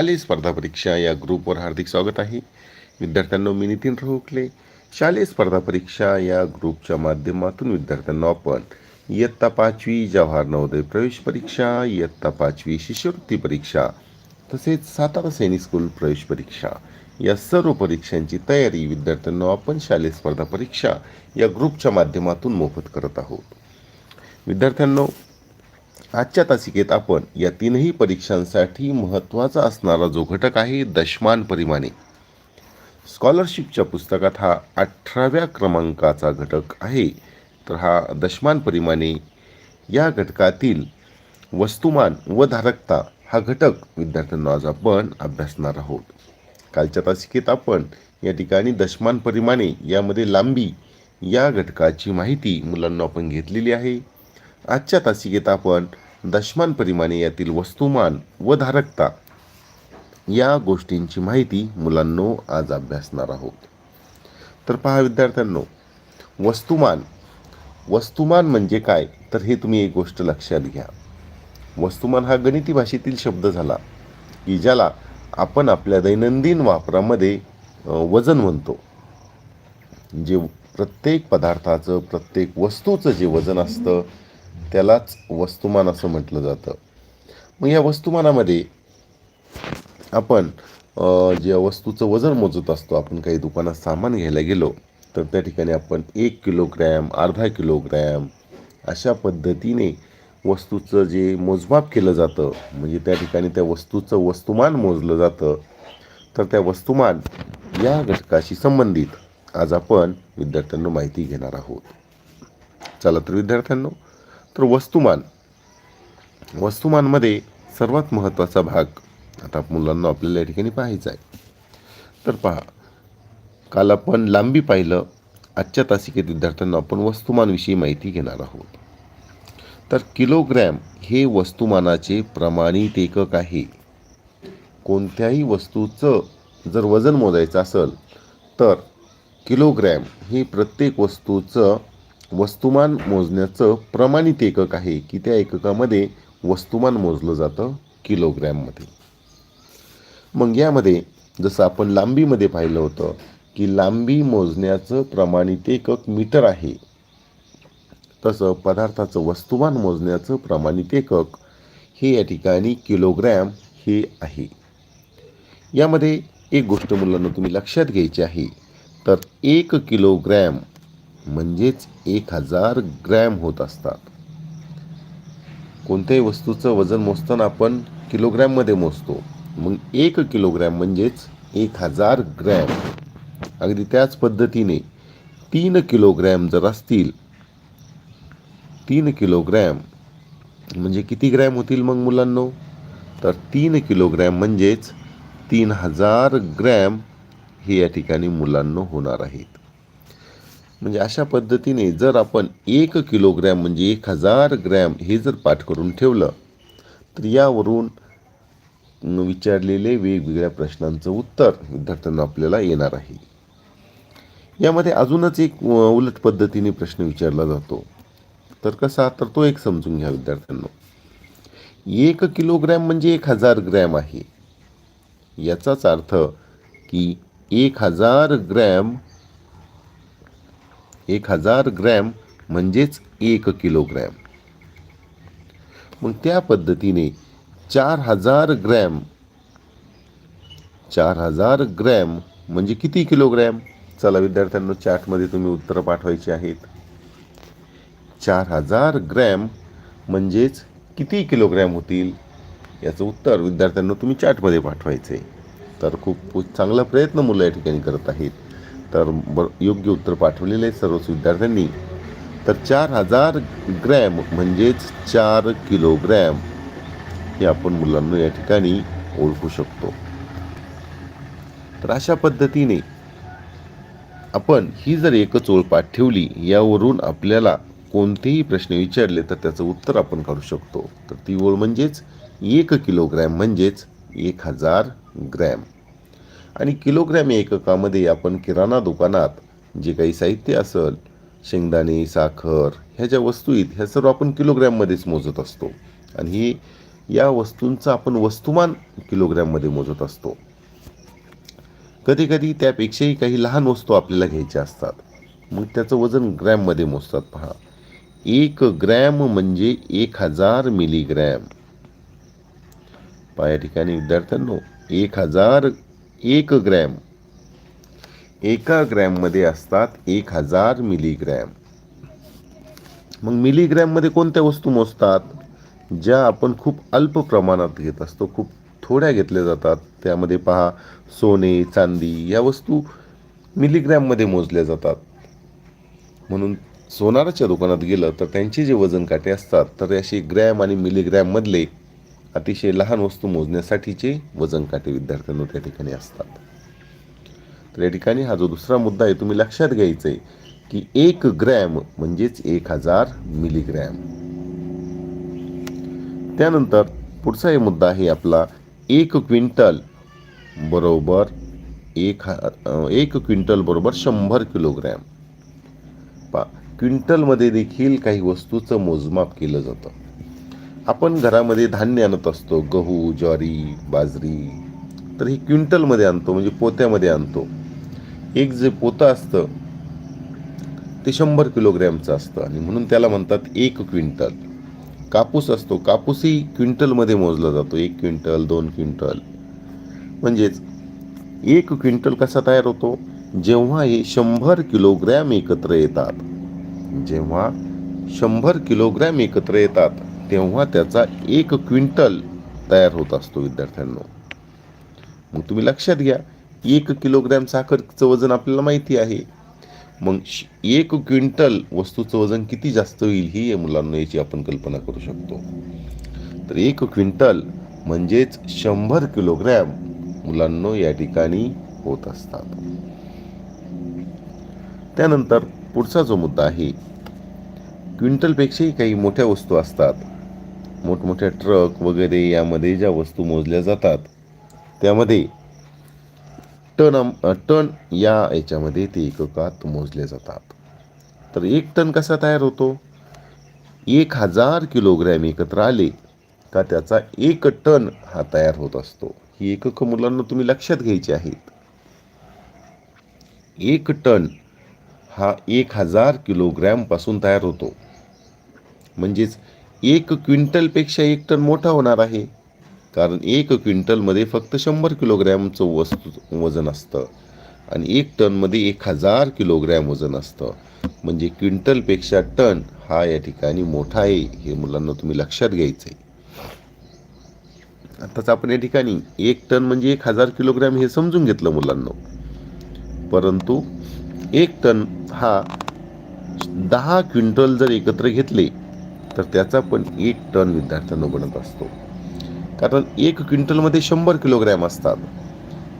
शालेय स्पर्धा परीक्षा या ग्रुपवर हार्दिक स्वागत आहे. विद्यार्थ्यांना मी नितीन रोखले शालेय स्पर्धा परीक्षा या ग्रुपच्या माध्यमातून विद्यार्थ्यांना आपण इयत्ता पाचवी जवाहर नवोदय प्रवेश परीक्षा इयत्ता पाचवी शिष्यवृत्ती परीक्षा तसेच सातारा सैनिक स्कूल प्रवेश परीक्षा या सर्व परीक्षांची तयारी विद्यार्थ्यांना आपण शालेय स्पर्धा परीक्षा या ग्रुपच्या माध्यमातून मोफत करत आहोत. विद्यार्थ्यांनो आजच्या तासिकेत आपण या तीनही परीक्षांसाठी महत्त्वाचा असणारा जो घटक आहे दशमान परिमाणे. स्कॉलरशिपच्या पुस्तकात हा अठराव्या क्रमांकाचा घटक आहे. तर हा दशमान परिमाणे या घटकातील वस्तुमान व धारकता हा घटक विद्यार्थ्यांना आज आपण अभ्यासणार आहोत. कालच्या तासिकेत आपण या ठिकाणी दशमान परिमाणे यामध्ये लांबी या घटकाची माहिती मुलांना आपण घेतलेली आहे. आजच्या तासिकेत आपण दशमान परिमाणे यातील वस्तुमान व धारकता या गोष्टींची माहिती मुलांनो आज अभ्यासणार आहोत. तर पहा विद्यार्थ्यांनो वस्तुमान. वस्तुमान म्हणजे काय? तर हे तुम्ही एक गोष्ट लक्षात घ्या. वस्तुमान हा गणिती भाषेतील शब्द झाला की ज्याला आपण आपल्या दैनंदिन वापरामध्ये वजन म्हणतो. जे प्रत्येक पदार्थाचं प्रत्येक वस्तूचं जे वजन असतं त्यालाच वस्तुमान असं म्हटलं जातं. मग या वस्तुमानामध्ये आपण ज्या वस्तूचं वजन मोजत असतो आपण काही दुकानात सामान घ्यायला गेलो तर त्या ठिकाणी आपण एक किलोग्रॅम अर्धा किलोग्रॅम अशा पद्धतीने वस्तूचं जे मोजमाप केलं जातं म्हणजे त्या ठिकाणी त्या वस्तूचं वस्तुमान मोजलं जातं तर त्या वस्तुमान या घटकाशी संबंधित आज आपण विद्यार्थ्यांना माहिती घेणार आहोत. चला तर विद्यार्थ्यांनो तर वस्तुमान. वस्तुमानमध्ये सर्वात महत्त्वाचा भाग आता मुलांना आपल्याला या ठिकाणी पाहायचा आहे. तर पहा काल आपण लांबी पाहिलं आजच्या तासिकेत विद्यार्थ्यांना आपण वस्तुमानविषयी माहिती घेणार आहोत. तर किलोग्रॅम हे वस्तुमानाचे प्रमाणित एकक आहे. कोणत्याही वस्तूचं जर वजन मोजायचं असेल तर किलोग्रॅम हे प्रत्येक वस्तूचं वस्तुमान मोजण्याचं प्रमाणित एकक आहे की त्या एककामध्ये वस्तुमान मोजलं जातं किलोग्रॅममध्ये. मग यामध्ये जसं आपण लांबीमध्ये पाहिलं होतं की लांबी मोजण्याचं प्रमाणित एकक मीटर आहे तसं पदार्थाचं वस्तुमान मोजण्याचं प्रमाणित एकक हे या ठिकाणी किलोग्रॅम हे आहे. यामध्ये एक गोष्ट मुलांना तुम्ही लक्षात घ्यायची आहे तर एक किलोग्रॅम म्हणजेच एक हजार ग्रॅम होत असतात. कोणत्याही वस्तूचं वजन मोजताना आपण किलोग्रॅममध्ये मोजतो. मग एक किलोग्रॅम म्हणजेच एक हजार ग्रॅम. अगदी त्याच पद्धतीने तीन किलोग्रॅम जर असतील तीन किलोग्रॅम म्हणजे किती ग्रॅम होतील मग मुलांनो? तर तीन किलोग्रॅम म्हणजेच तीन हजार ग्रॅम हे या ठिकाणी मुलांनो होणार आहेत. म्हणजे अशा पद्धतीने जर आपण एक किलोग्रॅम म्हणजे एक हजार ग्रॅम हे जर पाठ करून ठेवलं तर यावरून विचारलेले वेगवेगळ्या प्रश्नांचं उत्तर विद्यार्थ्यांना आपल्याला येणार आहे. यामध्ये अजूनच एक उलट पद्धतीने प्रश्न विचारला जातो. तर कसा? तर तो एक समजून घ्या विद्यार्थ्यांना. एक किलोग्रॅम म्हणजे एक हजार ग्रॅम आहे. याचाच अर्थ की एक हजार ग्रॅम एक हजार ग्रॅम म्हणजेच एक किलोग्रॅम. मग त्या पद्धतीने चार हजार ग्रॅम चार हजार ग्रॅम म्हणजे किती किलोग्रॅम? चला विद्यार्थ्यांना चार्टमध्ये तुम्ही उत्तरं पाठवायची आहेत. चार हजार ग्रॅम म्हणजेच किती किलोग्रॅम होतील? याचं उत्तर विद्यार्थ्यांना तुम्ही चार्टमध्ये पाठवायचं आहे तर खूप चांगला प्रयत्न मुलं या ठिकाणी करत आहेत. तर ब योग्य उत्तर पाठवलेलं आहे सर्वच विद्यार्थ्यांनी. तर चार हजार ग्रॅम म्हणजेच चार किलोग्रॅम हे आपण मुलांना या ठिकाणी ओळखू शकतो. तर अशा पद्धतीने आपण ही जर एकच ओळ पाठ ठेवली यावरून आपल्याला कोणतेही प्रश्न विचारले तर त्याचं उत्तर आपण काढू शकतो. तर ती ओळ म्हणजेच एक किलोग्रॅम म्हणजेच एक हजार ग्रॅम. आणि किलोग्रॅम एककामध्ये आपण किराणा दुकानात जे काही साहित्य असेल शेंगदाणे साखर ह्या ज्या वस्तू आहेत ह्या सर्व आपण किलोग्रॅममध्येच मोजत असतो. आणि ही या वस्तूंचं आपण वस्तुमान किलोग्रॅममध्ये मोजत असतो. कधी कधी त्यापेक्षाही काही लहान वस्तू आपल्याला घ्यायच्या असतात. मग त्याचं वजन ग्रॅममध्ये मोजतात पहा. एक ग्रॅम म्हणजे एक हजार मिलीग्रॅम. पहा या ठिकाणी विद्यार्थ्यांनो एक हजार एक ग्रॅम. एका ग्रॅममध्ये असतात एक हजार मिलीग्रॅम. मग मिलीग्रॅममध्ये कोणत्या वस्तू मोजतात? ज्या आपण खूप अल्प प्रमाणात घेत असतो खूप थोड्या घेतल्या जातात. त्यामध्ये पहा सोने चांदी या वस्तू मिलीग्रॅममध्ये मोजल्या जातात. म्हणून सोनाराच्या दुकानात गेलं तर त्यांचे जे वजन काटे असतात तर असे ग्रॅम आणि मिलीग्रॅममधले अतिशय लहान वस्तू मोजण्यासाठीचे वजन काटे विद्यार्थ्यांना त्या ठिकाणी असतात. तर या ठिकाणी हा जो दुसरा मुद्दा आहे तुम्ही लक्षात घ्यायचं आहे की एक ग्रॅम म्हणजेच एक हजार मिलीग्रॅम. त्यानंतर पुढचा हे मुद्दा आहे आपला एक क्विंटल बरोबर एक एक क्विंटल बरोबर शंभर किलोग्रॅम. पा क्विंटलमध्ये देखील काही वस्तूचं मोजमाप केलं जातं. आपण घरामध्ये धान्य आणत असतो गहू ज्वारी बाजरी तर हे क्विंटलमध्ये आणतो म्हणजे पोत्यामध्ये आणतो. एक जे पोतं असतं ते शंभर किलोग्रॅमचं असतं आणि म्हणून त्याला म्हणतात एक क्विंटल. कापूस असतो कापूसही क्विंटलमध्ये मोजला जातो एक क्विंटल दोन क्विंटल. म्हणजेच एक क्विंटल कसा तयार होतो? जेव्हा हे शंभर किलोग्रॅम एकत्र येतात जेव्हा शंभर किलोग्रॅम एकत्र येतात तेव्हा त्याचा एक क्विंटल तयार होत असतो विद्यार्थ्यांनो. मग तुम्ही लक्षात घ्या एक किलोग्रॅम साखरचं वजन आपल्याला माहिती आहे. मग श- एक क्विंटल वस्तूचं वजन किती जास्त होईल ही या मुलांना याची आपण कल्पना करू शकतो. तर एक क्विंटल म्हणजेच शंभर किलोग्रॅम मुलांनो या ठिकाणी होत असतात. त्यानंतर पुढचा जो मुद्दा आहे क्विंटलपेक्षाही काही मोठ्या वस्तू असतात. मोठमोठ्या ट्रक वगैरे यामध्ये ज्या वस्तू मोजल्या जातात त्यामध्ये टन टन या याच्यामध्ये ते एककात मोजले जातात. तर एक टन कसा तयार होतो? एक हजार किलोग्रॅम एकत्र आले का त्याचा एक टन हा तयार होत असतो? ही एकक मुलांना तुम्ही लक्षात घ्यायची आहेत. एक टन हा एक हजार किलोग्रॅमपासून तयार होतो. म्हणजेच एक क्विंटलपेक्षा एक टन मोठा होणार आहे. कारण एक क्विंटलमध्ये फक्त शंभर किलोग्रॅमचं वस्तू वजन असतं. आणि एक टनमध्ये एक हजार किलोग्रॅम वजन असतं. म्हणजे क्विंटलपेक्षा टन हा या ठिकाणी मोठा आहे हे मुलांना तुम्ही लक्षात घ्यायचं आहे आताच आपण या ठिकाणी एक टन म्हणजे एक हजार किलोग्रॅम हे समजून घेतलं मुलांना. परंतु एक टन हा दहा क्विंटल जर एकत्र घेतले तर त्याचा पण एक टन विद्यार्थ्यांना बनत असतो. कारण एक क्विंटलमध्ये शंभर किलोग्रॅम असतात.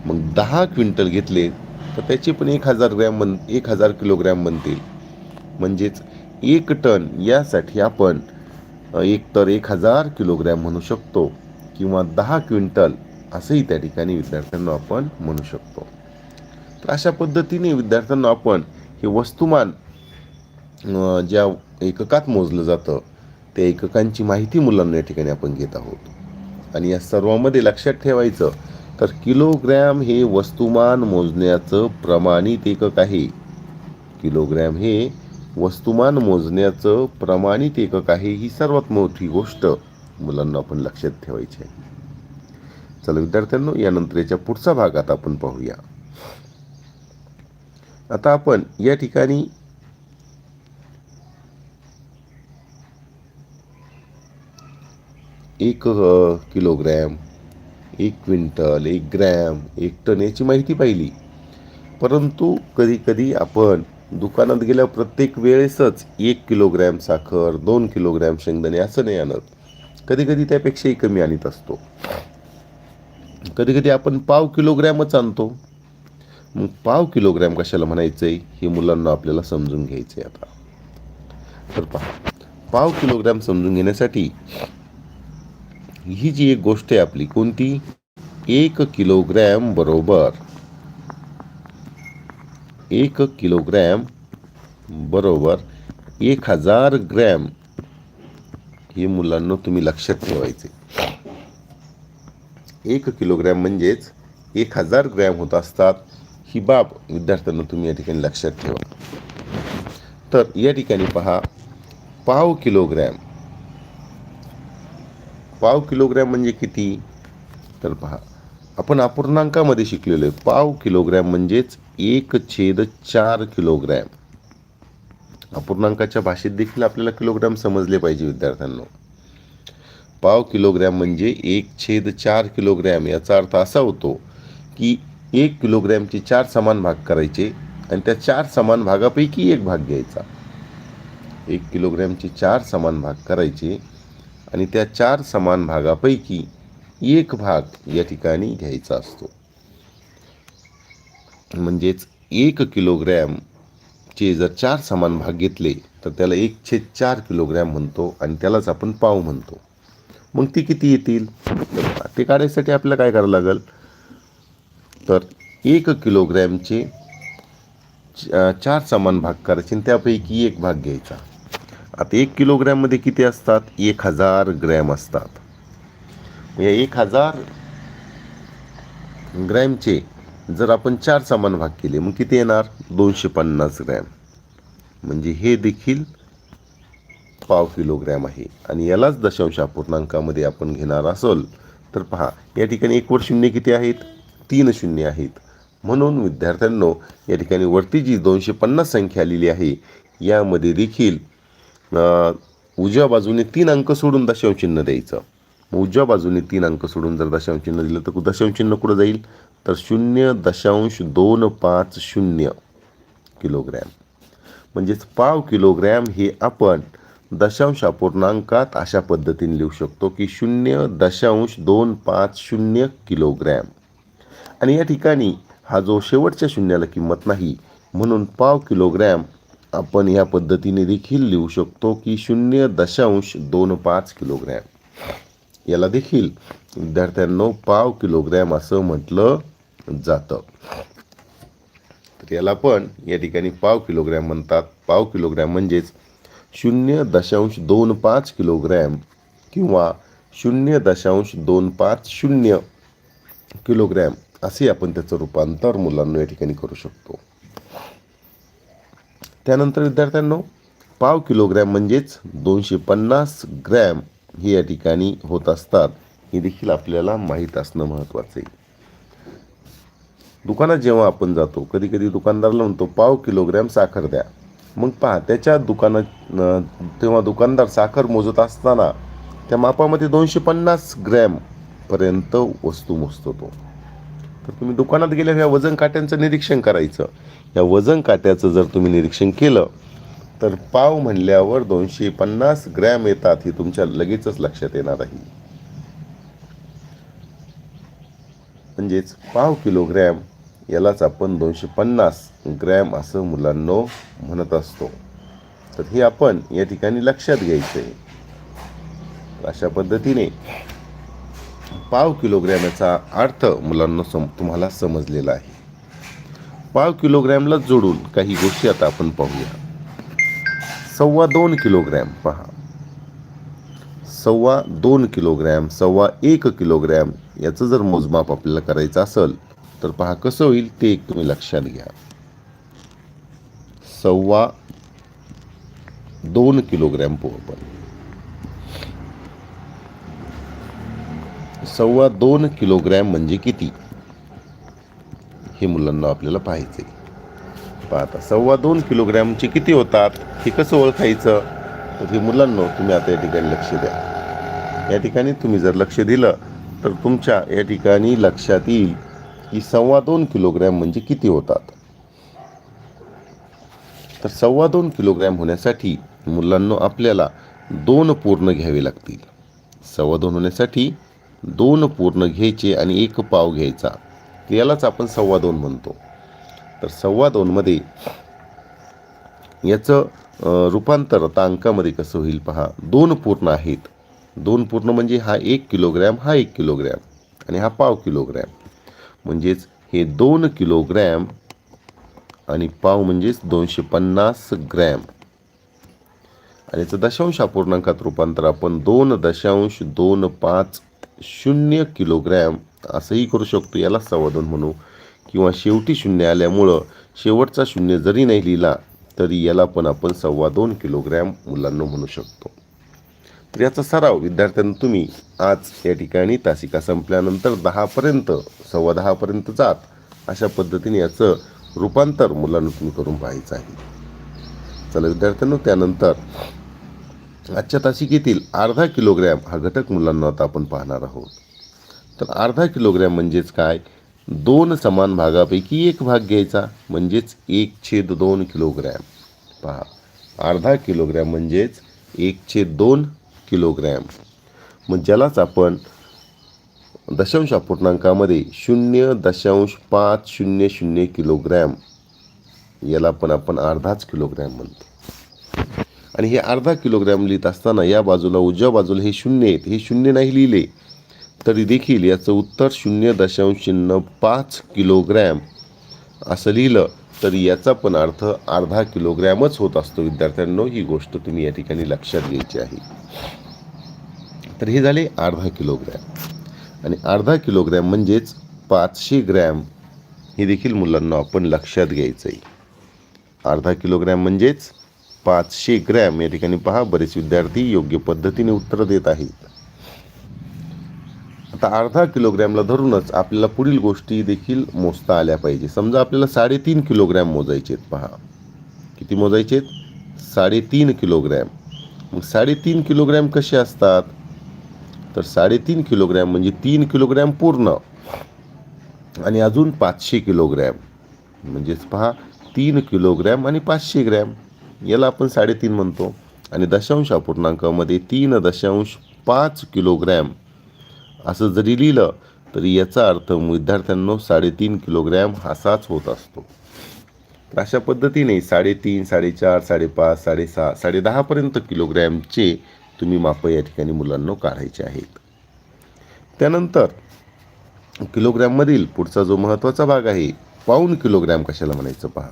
मग दहा क्विंटल घेतले तर त्याचे पण एक हजार ग्रॅम बन एक हजार किलोग्रॅम बनतील. म्हणजेच एक टन यासाठी आपण एक तर एक हजार किलोग्रॅम म्हणू शकतो किंवा दहा क्विंटल असंही त्या ठिकाणी विद्यार्थ्यांना आपण म्हणू शकतो. तर अशा पद्धतीने विद्यार्थ्यांना आपण हे वस्तुमान ज्या एककात मोजलं जातं त्या एककांची माहिती मुलांना या ठिकाणी आपण घेत आहोत. आणि या सर्वामध्ये लक्षात ठेवायचं तर किलोग्रॅम हे वस्तुमान मोजण्याचं प्रमाणित एकक आहे. किलोग्रॅम हे वस्तुमान मोजण्याचं प्रमाणित एकक आहे ही सर्वात मोठी गोष्ट मुलांना आपण लक्षात ठेवायची आहे. चला विद्यार्थ्यांनो यानंतर याच्या पुढचा भाग आता आपण पाहूया. आता आपण या ठिकाणी एक किलोग्रॅम एक क्विंटल एक ग्रॅम एक टन याची माहिती पाहिली. परंतु कधी कधी आपण दुकानात गेल्यावर प्रत्येक वेळेसच एक किलोग्रॅम साखर दोन किलोग्रॅम शेंगदाणे असं नाही आणत. कधी कधी त्यापेक्षाही कमी आणत असतो. कधी कधी आपण पाव किलोग्रॅमच आणतो. मग पाव किलोग्रॅम कशाला म्हणायचं आहे हे मुलांना आपल्याला समजून घ्यायचं आहे आता. तर पहा पाव किलोग्रॅम समजून घेण्यासाठी ही जी एक गोष्ट आहे आपली कोणती? एक किलोग्रॅम बरोबर. एक किलोग्रॅम बरोबर एक हजार ग्रॅम. हे मुलांना तुम्ही लक्षात ठेवायचे. एक किलोग्रॅम म्हणजेच एक हजार ग्रॅम होत असतात. ही बाब विद्यार्थ्यांना तुम्ही या ठिकाणी लक्षात ठेवा. तर या ठिकाणी पहा पाव किलोग्रॅम. पाव किलोग्रॅम म्हणजे किती? तर पहा आपण अपूर्णांकामध्ये शिकलेलो आहे. पाव किलोग्रॅम म्हणजेच एक छेद चार किलोग्रॅम. अपूर्णांकाच्या भाषेत देखील आपल्याला किलोग्रॅम समजले पाहिजे विद्यार्थ्यांना. पाव किलोग्रॅम म्हणजे एक छेद चार किलोग्रॅम. याचा अर्थ असा होतो की एक किलोग्रॅमचे चार समान भाग करायचे आणि त्या चार समान भागापैकी एक भाग घ्यायचा. एक किलोग्रॅमचे चार समान भाग करायचे आणि त्या चार समान भागापैकी एक भाग या ठिकाणी घ्यायचा असतो. म्हणजेच एक किलोग्रॅमचे जर चार समान भाग घेतले तर त्याला एक छेद चार किलोग्रॅम म्हणतो आणि त्यालाच आपण पाव म्हणतो. मग ती किती येतील? तर ते काढायसाठी आपल्याला काय करावं लागेल? तर एक किलोग्रॅमचे चार समान भाग करायचे आणि त्यापैकी एक भाग घ्यायचा. आता एक किलोग्रॅममध्ये किती असतात? एक हजार ग्रॅम असतात. या एक हजार ग्रॅमचे जर आपण चार समान भाग केले मग किती येणार? दोनशे पन्नास ग्रॅम. म्हणजे हे देखील पाव किलोग्रॅम आहे. आणि यालाच दशांश अपूर्णांकामध्ये आपण घेणार असेल तर पहा या ठिकाणी एकवर शून्य किती आहेत? तीन शून्य आहेत. म्हणून विद्यार्थ्यांनो या ठिकाणी वरती जी दोनशे पन्नास संख्या आलेली आहे यामध्ये देखील उजव्या बाजूने तीन अंक सोडून दशांश चिन्ह द्यायचं. मग उजव्या बाजूने तीन अंक सोडून जर दशांश चिन्ह दिलं तर दशांश चिन्ह कुठं जाईल? तर शून्य दशांश दोन पाच शून्य किलोग्रॅम. म्हणजेच पाव किलोग्रॅम हे आपण दशांश अपूर्णांकात अशा पद्धतीने लिहू शकतो की शून्य दशांश दोन पाच शून्य किलोग्रॅम. आणि या ठिकाणी हा जो शेवटच्या शून्याला किंमत नाही म्हणून पाव किलोग्रॅम आपण या पद्धतीने देखील लिहू शकतो की शून्य दशांश दोन पाच किलोग्रॅम. याला देखील विद्यार्थ्यांनो पाव किलोग्रॅम असं म्हटलं जातं. तर याला पण या ठिकाणी पाव किलोग्रॅम म्हणतात. पाव किलोग्रॅम म्हणजेच शून्य दशांश दोन पाच किलोग्रॅम किंवा शून्य दशांश दोन पाच शून्य किलोग्रॅम असे आपण त्याचं रूपांतर मुलांना या ठिकाणी करू शकतो. त्यानंतर विद्यार्थ्यांनो पाव किलोग्रॅम म्हणजेच दोनशे पन्नास ग्रॅम हे या ठिकाणी होत असतात. हे देखील आपल्याला माहीत असणं महत्त्वाचं आहे. दुकानात जेव्हा आपण जातो कधी कधी दुकानदाराला म्हणतो पाव किलोग्रॅम साखर द्या. मग पहा त्याच्या दुकानात तेव्हा दुकानदार साखर मोजत असताना त्या मापामध्ये दोनशे पन्नास ग्रॅमपर्यंत वस्तू मोजतो तो. तर तुम्ही दुकानात गेल्यावर ह्या वजन काट्यांचं निरीक्षण करायचं. या वजन काट्याचं जर तुम्ही निरीक्षण केलं तर पाव म्हणल्यावर दोनशे पन्नास ग्रॅम येतात हे तुमच्या लगेचच लक्षात येणार आहे. म्हणजेच पाव किलोग्रॅम यालाच आपण दोनशे पन्नास ग्रॅम असं मुलांनो म्हणत असतो. तर हे आपण या ठिकाणी लक्षात घ्यायचं आहे अशा पद्धतीने पाव किलोग्रॅम याचा अर्थ मुलांना सम तुम्हाला समजलेला आहे. पाव किलोग्रॅमला जोडून काही गोष्टी आता आपण पाहूया. सव्वा दोन किलोग्रॅम पहा. सव्वा दोन किलोग्रॅम सव्वा एक किलोग्रॅम याचं जर मोजमाप आपल्याला करायचं असेल तर पहा कसं होईल ते एक तुम्ही लक्षात घ्या. सव्वा दोन किलोग्रॅम पोह सव्वा दोन किलोग्रॅम म्हणजे किती? हे मुलांना आपल्याला पाहायचे पाहता सव्वा दोन किलोग्रॅमचे किती होतात? हे कसं ओळखायचं? तर हे मुलांना तुम्ही आता या ठिकाणी लक्ष द्या. या ठिकाणी तुम्ही जर लक्ष दिलं तर तुमच्या या ठिकाणी लक्षात येईल की सव्वा दोन किलोग्रॅम म्हणजे किती होतात. तर सव्वा दोन किलोग्रॅम होण्यासाठी मुलांना आपल्याला दोन पूर्ण घ्यावे लागतील. सव्वा दोन होण्यासाठी दोन पूर्ण घ्यायचे आणि एक पाव घ्यायचा. यालाच आपण सव्वा दोन म्हणतो. तर सव्वा दोनमध्ये याचं रूपांतर आता अंकामध्ये कसं होईल पहा. दोन पूर्ण आहेत. दोन पूर्ण म्हणजे हा एक किलोग्रॅम हा एक किलोग्रॅम आणि हा पाव किलोग्रॅम. म्हणजेच हे दोन किलोग्रॅम आणि पाव म्हणजेच दोनशे पन्नास ग्रॅम. आणि याचं दशांश अपूर्णांकात रूपांतर आपण दोन दशांश दोन पाच शून्य किलोग्रॅम असंही करू शकतो याला संवादन म्हणू. किंवा शेवटी शून्य आल्यामुळं शेवटचा शून्य जरी नाही लिहिला तरी याला पण आपण सव्वा दोन किलोग्रॅम मुलांना म्हणू शकतो. तर याचा सराव विद्यार्थ्यांना तुम्ही आज या ठिकाणी तासिका संपल्यानंतर दहापर्यंत सव्वा दहापर्यंत जात अशा पद्धतीने याचं रूपांतर मुलांना तुम्ही करून पाहायचं आहे. चला विद्यार्थ्यांनो त्यानंतर आजच्या तासिकेतील अर्धा किलोग्रॅम हा घटक मुलांना आता आपण पाहणार आहोत. तर अर्धा किलोग्रॅम म्हणजेच काय? दोन समान भागापैकी एक भाग घ्यायचा म्हणजेच एक छेद दोन किलोग्रॅम. पहा अर्धा किलोग्रॅम म्हणजेच एक छेद दोन किलोग्रॅम. मग ज्यालाच आपण दशांश अपूर्णांकामध्ये शून्य दशांश पाच शून्य शून्य किलोग्रॅम याला पण आपण अर्धाच किलोग्रॅम म्हणतो. आणि हे अर्धा किलोग्रॅम लिहित असताना या बाजूला उजव्या बाजूला हे शून्य आहेत हे शून्य नाही लिहिले. तरी देखील याचं उत्तर शून्य दशांश शून्य पाच किलोग्रॅम. असं लिहिलं तरी याचा पण अर्थ अर्धा किलोग्रॅमच होत असतो. विद्यार्थ्यांनो ही गोष्ट तुम्ही या ठिकाणी लक्षात घ्यायची आहे. तर हे झाले अर्धा किलोग्रॅम. आणि अर्धा किलोग्रॅम म्हणजेच पाचशे ग्रॅम हे देखील मुलांना आपण लक्षात घ्यायचं आहे अर्धा किलोग्रॅम म्हणजेच पाचशे ग्रॅम. या ठिकाणी पहा बरेच विद्यार्थी योग्य पद्धतीने उत्तर देत आहेत. आता अर्धा किलोग्रॅमला धरूनच आपल्याला पुढील गोष्टी देखील मोजता आल्या पाहिजे. समजा आपल्याला साडेतीन किलोग्रॅम मोजायचे आहेत पहा. किती मोजायचे आहेत? साडेतीन किलोग्रॅम. मग साडेतीन किलोग्रॅम कसे असतात? तर साडेतीन किलोग्रॅम म्हणजे तीन किलोग्रॅम पूर्ण. आणि अजून पाचशे किलोग्रॅम. म्हणजेच पहा तीन किलोग्रॅम आणि पाचशे ग्रॅम. याला आपण साडेतीन म्हणतो. आणि दशांश अपूर्णांकामध्ये तीन दशांश पाच किलोग्रॅम असं जरी लिहिलं तरी याचा अर्थ विद्यार्थ्यांनो साडेतीन किलोग्रॅम असाच होत असतो. तर अशा पद्धतीने साडेतीन साडेचार साडेपाच साडेसहा साडेदहापर्यंत किलोग्रॅमचे तुम्ही मापं या ठिकाणी मुलांना काढायचे आहेत. त्यानंतर किलोग्रॅममधील पुढचा जो महत्त्वाचा भाग आहे पाऊन किलोग्रॅम कशाला म्हणायचं पहा.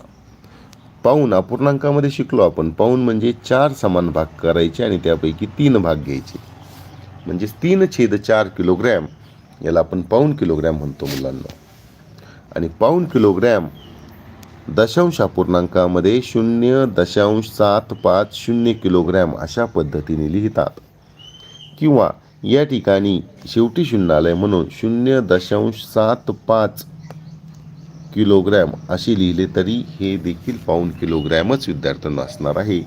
पाऊन अपूर्णांकामध्ये शिकलो आपण. पाऊन म्हणजे चार समान भाग करायचे आणि त्यापैकी तीन भाग घ्यायचे. म्हणजेच तीन छेद चार किलोग्रॅम याला आपण पाऊन किलोग्रॅम म्हणतो मुलांना. आणि पाऊन किलोग्रॅम दशांश अपूर्णांकामध्ये शून्य दशांश सात पाच शून्य किलोग्रॅम अशा पद्धतीने लिहितात. किंवा या ठिकाणी शेवटी शून्य आलंय म्हणून शून्य दशांश सात पाच किलोग्रॅम असे लिहिले तरी हे देखील पाऊन किलोग्रॅमच विद्यार्थ्यांना असणार आहे.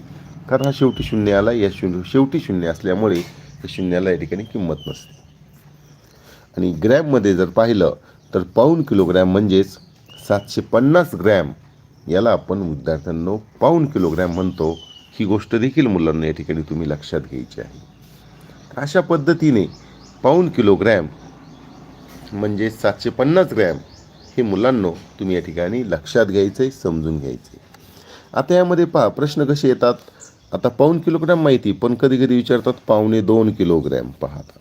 कारण हा शेवटी शून्य आला या शून्य शेवटी शून्य असल्यामुळे तर शून्याला या ठिकाणी किंमत नसते. आणि ग्रॅममध्ये जर पाहिलं तर पाऊण किलोग्रॅम म्हणजेच सातशे पन्नास ग्रॅम याला आपण विद्यार्थ्यांनो पाऊण किलोग्रॅम म्हणतो. ही गोष्ट देखील मुलांना या ठिकाणी तुम्ही लक्षात घ्यायची आहे. अशा पद्धतीने पाऊण किलोग्रॅम म्हणजे सातशे पन्नास ग्रॅम हे मुलांनो तुम्ही या ठिकाणी लक्षात घ्यायचं आहे समजून घ्यायचं आहे आता यामध्ये पहा प्रश्न कसे येतात? आता पाऊन किलोग्रॅम माहिती पण कधी कधी विचारतात पावणे दोन किलोग्रॅम पाहता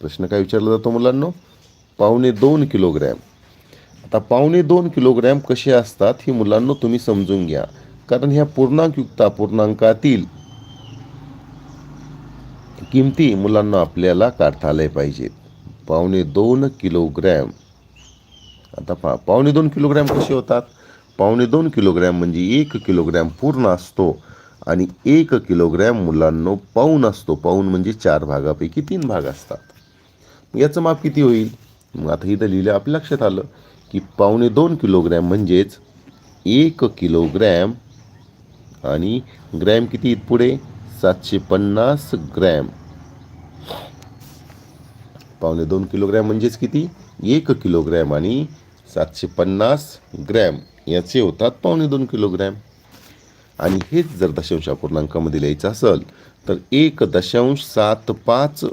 प्रश्न काय विचारला जातो मुलांनो? पावणे दोन किलोग्रॅम. आता पावणे दोन किलोग्रॅम कसे असतात ही मुलांना तुम्ही समजून घ्या. कारण ह्या पूर्णांकयुक्त पूर्णांकातील किमती मुलांना आपल्याला काढता आल्या पाहिजेत. पावणे दोन किलोग्रॅम. आता पा पावणे दोन किलोग्रॅम कसे होतात? पावणे दोन किलोग्रॅम म्हणजे एक किलोग्रॅम पूर्ण असतो. आणि एक किलोग्रॅम मुलांनो पाऊन असतो. पाऊन म्हणजे चार भागापैकी तीन भाग असतात. याचं माप किती होईल? मग आता इथं लिहिलं आपल्या लक्षात आलं की पावणे दोन किलोग्रॅम म्हणजेच एक किलोग्रॅम आणि ग्रॅम किती पुढे? सातशे पन्नास ग्रॅम. पावणे दोन किलोग्रॅम म्हणजेच किती? एक किलोग्रॅम आणि सातशे पन्नास ग्रॅम. याचे होतात पावणे दोन किलोग्रॅम. आणि हेच जर दशांश अपूर्णांकामध्ये लिहायचं असेल तर एक दशांश सात पाच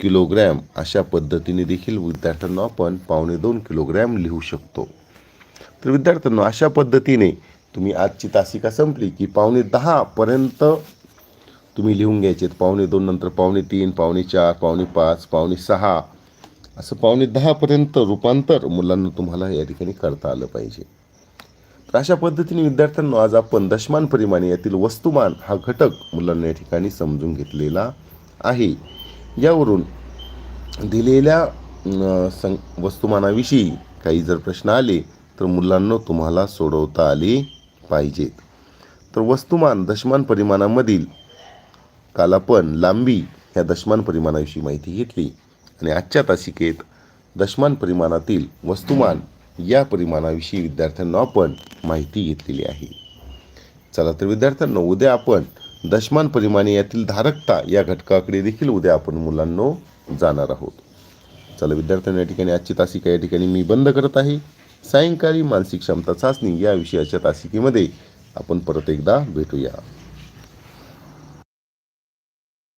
किलोग्रॅम अशा पद्धतीने देखील विद्यार्थ्यांना आपण पावणे दोन किलोग्रॅम लिहू शकतो. तर विद्यार्थ्यांना अशा पद्धतीने तुम्ही आजची तासिका संपली की पावणे दहापर्यंत तुम्ही लिहून घ्यायचे पावणे दोन नंतर पावणे तीन पावणे चार पावणे पाच पावणे सहा. असं पावणे दहापर्यंत रूपांतर मुलांना तुम्हाला या ठिकाणी करता आलं पाहिजे. तर अशा पद्धतीने विद्यार्थ्यांना आज आपण दशमान परिमाणे यातील वस्तुमान हा घटक मुलांना या ठिकाणी समजून घेतलेला आहे. यावरून दिलेल्या सं वस्तुमानाविषयी काही जर प्रश्न आले तर मुलांना तुम्हाला सोडवता आले पाहिजेत. तर वस्तुमान दशमान परिमाणामधील काल आपण लांबी ह्या दशमान परिमाणाविषयी माहिती घेतली. आणि आजच्या तासिकेत दशमान परिमाणातील वस्तुमान या परिमाणाविषयी विद्यार्थ्यांना आपण माहिती घेतलेली आहे. चला तर विद्यार्थ्यांना उद्या आपण दशमान परिमाणे यातील धारकता या घटकाकडे देखील उद्या आपण मुलांनो जाणार आहोत. चला विद्यार्थ्यांना या ठिकाणी आजची तासिका या ठिकाणी मी बंद करत आहे. सायंकाळी मानसिक क्षमता चाचणी या विषयाच्या तासिकेमध्ये आपण परत एकदा भेटूया.